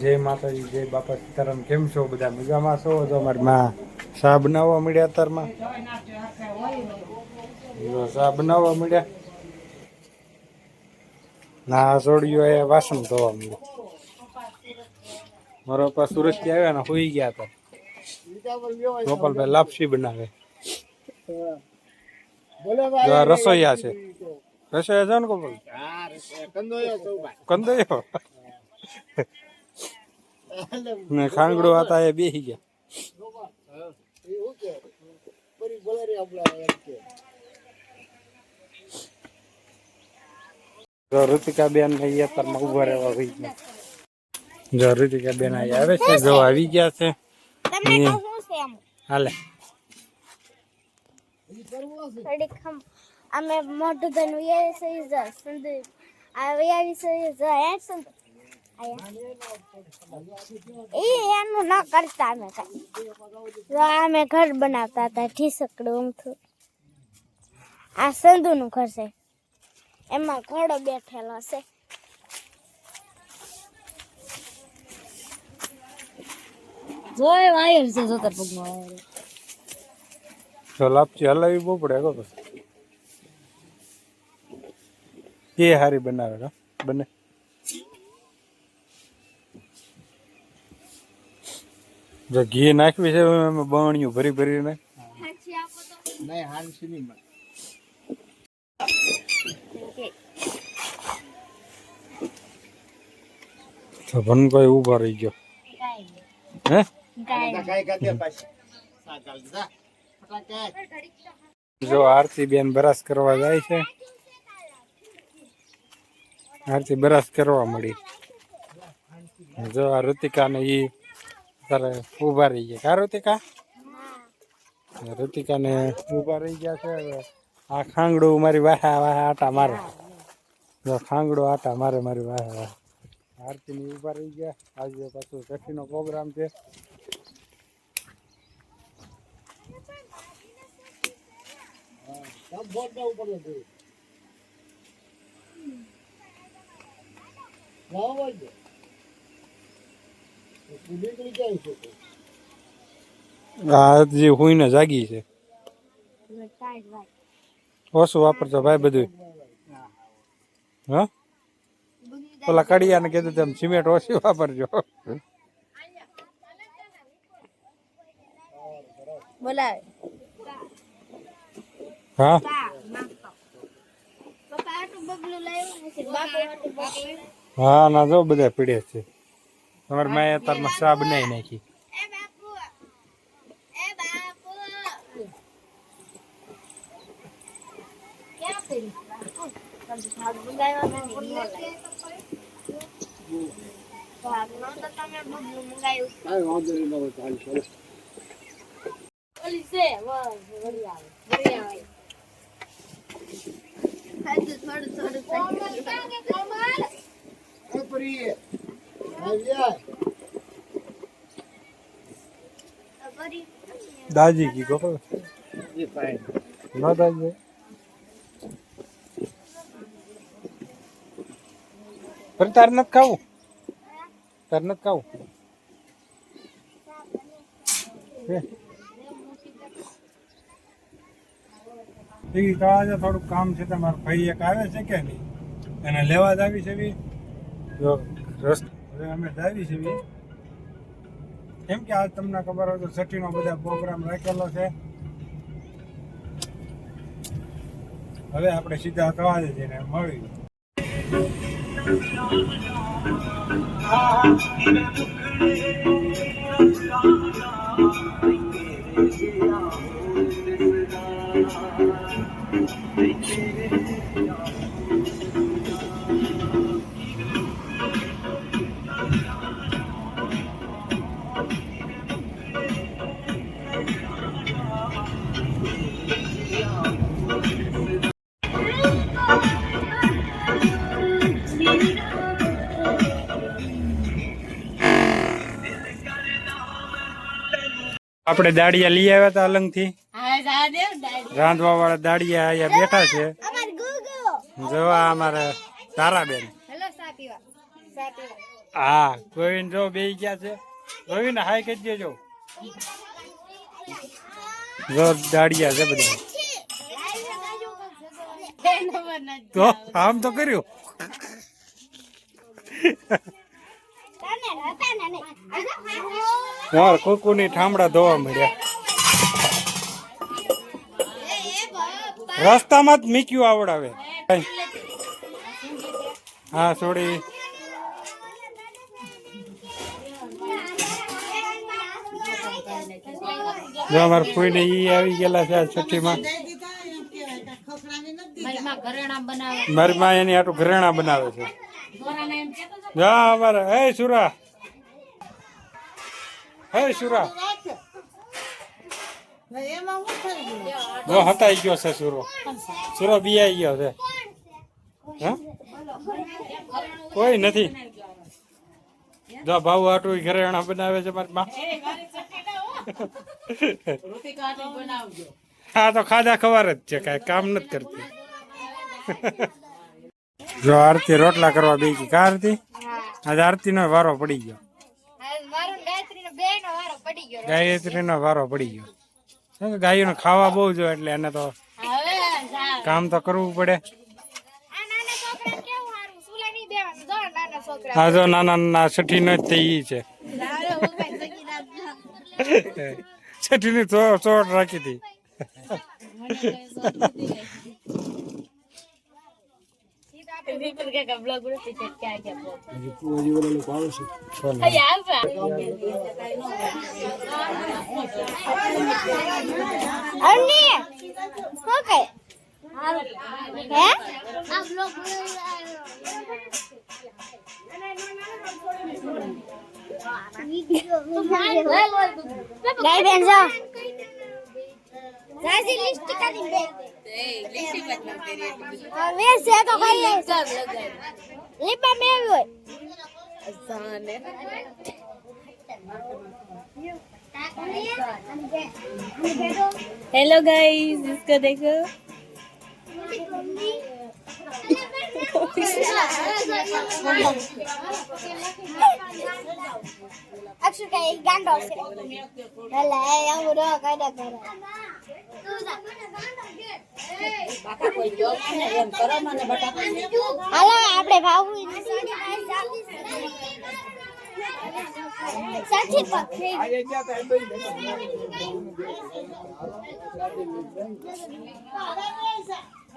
જય માતાજી જય બાપા સીતારામ. કેમ છો બધા? મજામાં છો? તો અમારી માં શા બનાવવા મળ્યા અત્યારમાં. શા બનાવવા મળ્યા ના સોડિયો એ વાસણ ધોવા મળ્યા મારા પપ્પા સુરતથી આવ્યા ને હોઈ ગયા હતા. ગોપાલભાઈ લાપસી બનાવે. રસોઈયા છે. રસોઈયા છે ને ગોપાલ? કંદોયો? ને ખાંગડો હતા એ બેસી ગયા જો ઋતિકા બેન ને ઈ અત્યારમાં ઊભા રહેવા હોય ગયા જો ઋતિકા બેન અહીં આવે છે જો આવી ગયા છે તમને હમ. કહું છે એમ હાલે થોડીક ખમ અમે મોઢું ધનું એ સહી જ સંદુ આ આવી સહી જ એ એનું ના કરતા અમે કઈ. અમે ઘર બનાવતા હતા ઠીસકડું ઊંધું. આ સંધુનું ઘર છે. એમાં ઘોડો બેઠેલો છે. જોય વાયર છે જોતર પગમાં વાયર. જો લાપસી બહુ પડે કો એ હારી બનાવે બને. જો ઘી નાખવી છે બણિયું ભરી ભરીને તો ભન કોઈ ઊભા રહી ગયો. હે? જો આરતી બેન બરાસ કરવા જાય છે. આરતી બરાસ કરવા મળી. જો આ ઋતિકા ને ઈ તારે ઊભા રહી ગયા. કા ઋતિકા ઋતિકા ને ઊભા રહી ગયા છે. આ ખાંગડું મારી વાહા વાહા આટા મારે. ખાંગડો આટા મારે મારી વાહા. વાહા આરતી ની ઊભા રહી ગયા. આજે પાછું છઠ્ઠીનો પ્રોગ્રામ છે. આ જે હુઈને જાગી છે. ઓછું વાપરતો ભાઈ બધું હા? પેલા કડિયાને કીધું તેમ સિમેન્ટ ઓછી વાપરજો. બોલાવે. હા? છે હા ના જો બધા પીડે છે. તમારી મેં તારમાં ચા બનાવી નાખી? થોડું થોડું દાજી કી કહો. ના દાદી પણ તાર નથી ખાવું? તાર નથી ખાવું? તો આજે થોડુંક કામ છે, તમારા ભાઈ એક આવે છે કે નહીં? એને લેવા જ આવી છે જો, રસ્ત અમે ડાયરી આવી છે કેમ કે આજ તમને ખબર હોય તો છઠ્ઠીનો બધા પ્રોગ્રામ રાખેલો છે. હવે આપણે સીધા થવા દે જઈને મળી. આપણે દાડિયા લઈ આવ્યા હતા અલંગથી. હા જા દે દાડી રાંધવા વાળા દાડિયા અહીંયા બેઠા છે. જોવા અમારે તારાબેન. હા ગોવિંદ જો બે ગયા છે. ગોવિંદ હાય કહી દેજો. જો દાડિયા છે બધા. તો આમ તો કર્યું. યાર કુકુની ઠામડા ધોવા મળ્યા રસ્તામાં જ મીક્યું આવડાવે. હા છોડી. જો અમારે ફૂઈને ઈ આવી ગયેલા છે આ છઠ્ઠીમાં. મારી માં ઘરેણા બનાવે. મારી માં એની આટલું ઘરેણા બનાવે છે દોરાને એમ કહેતો હતો, જા, અમારે. હે, સુરા. હે, સુરા. જો હતાઈ ગયો છે સુરો. સુરો બિયાઈ ગયો છે. કોઈ નથી. જો ભાવ આટલું ઘરેણા બનાવે છે મારી માં. હા તો ખાધા ખવાર જ છે, કાંઈ કામ નથી કરતી. જો આરતી રોટલા કરવા બેસી. કા આરતી? આજે આરતી નો વારો પડી ગયો ગાયત્રી નો વારો પડી ગયો. ગાયો નો ખાવા બહુ જો એટલે એને તો કામ તો કરવું પડે. દેવાનું. જો નાના નાના છઠ્ઠી નો જ થઈ છે. છઠ્ઠી ની ચોટ રાખી હતી. વિપુલ કે કે બ્લોગ ઉડતી છે ક્યાં ક્યાં બ્લોગ બોલો. અહીંયા આવવા અન્ય શું કહે હે આ બ્લોગ ગાય બેન જાઓ રાજી લિસ્ટ કરી દે હવે છે તો કઈ લે લીપા મે હોય हेलो गाइस इसको देखो અક્ષુ કઈ ગાંડો છે એ એવું રો કાયદા કરે હાલો આપણે ભાવું સાચી પગ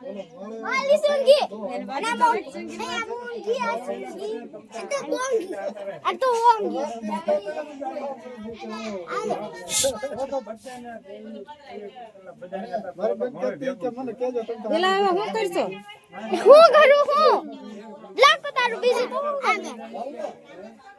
से આલી સુંગી ના મોંગી આ મોંગી આ સુંગી આ તો ગોંગી આ તો ઓંગી પેલા હવે શું કરશો હું કરું, હું. લાખો તારું બીજું આગળ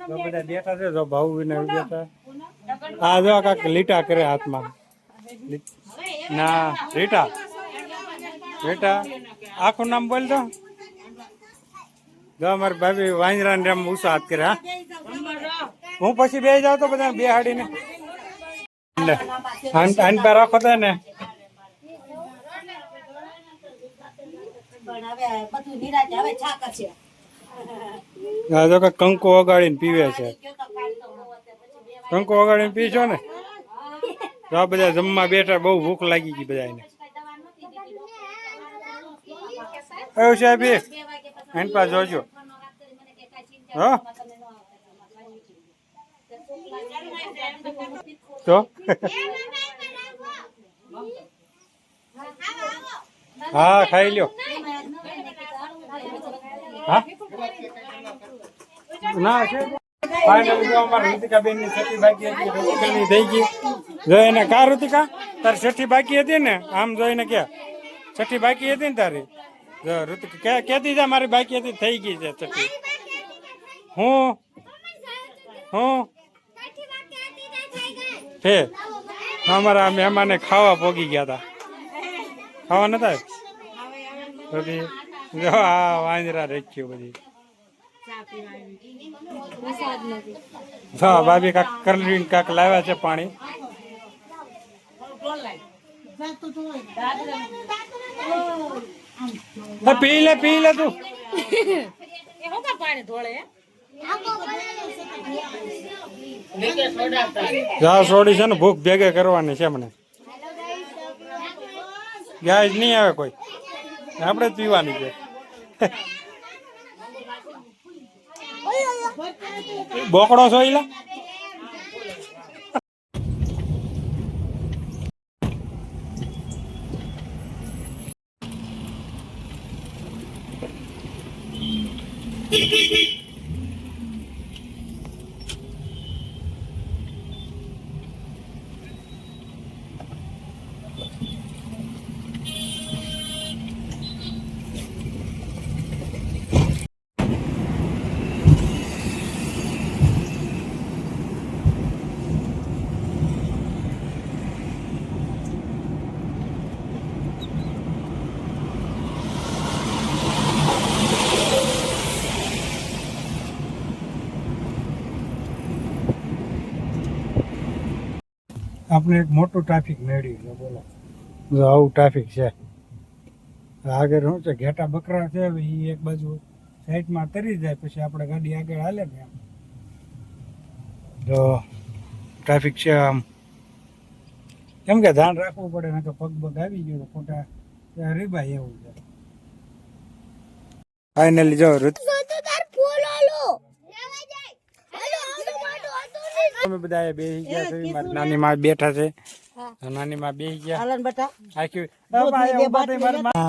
તો બધા બેઠા છે જો ભાવ વિને બેઠા આ જો કાક લીટા કરે હાથમાં. ના રીટા. રીટા. આખું નામ બોલ દો. જો અમારી ભાભી વાંજરા ને એમ ઉષા હાથ કરે હા. હું પછી બે જાઉં તો બધા બે હાડીને આન પર રાખો તો ને પણ હવે બધું નિરાતે હવે છા આ જો કંકુ ઓગાળીને પીવે છે. કંકુ ઓગાળીને પીશો ને? તો આ બધા જમવા બેઠા બહુ ભૂખ લાગી ગઈ બધાને એવું સાહેબ એની પાસે જોજો. હા? તો? હા, ખાઈ લ્યો. હા? ના છે. ફાઇનલી જો અમારા ઋતિકાબેનની છઠ્ઠી બાકી હતી ઋતિકાની થઈ ગઈ. જોઈ એને કા ઋતિકા તારી છઠ્ઠી બાકી હતી ને? આમ જોઈને કે છઠ્ઠી બાકી હતી ને તારી? જો ઋતિકા કે કેતી જા મારી બાકી હતી થઈ ગઈ છે છઠ્ઠી હું? હું? છે. અમારા મહેમાને ખાવા પોગી ગયા હતા ખાવા નતા? બધી જો આ વાંદરા રેખ્યું બધી. હા, ભાભી કાક કરલી કાક લાવ્યા છે પાણી. પી લે પી લે તું. પાણી છોડી છે ને, ભૂખ ભેગે કરવાની છે મને. ગાય નહીં આવે કોઈ. આપણે પીવાની છે. બોકડો છો ઈલા આપણે એક મોટું ટ્રાફિક મેળવ્યું છે, બોલો. આવું ટ્રાફિક છે. આગળ શું છે, ઘેટા બકરા છે એ એક બાજુ સાઈડમાં તરી જાય, પછી આપણે ગાડી આગળ હાલે ને આમ જો ટ્રાફિક છે આમ. કેમ કે ધ્યાન રાખવું પડે ને કે પગ બગ આવી ગયો, ખોટા. રીબાઈ એવું છે. ફાઇનલી જો ઋતુ અમે બધા બે બેસી ગયા છે. મારી નાની માં બેઠા છે. નાની માં બેસી ગયા. હાલન બટા. આખી મારી.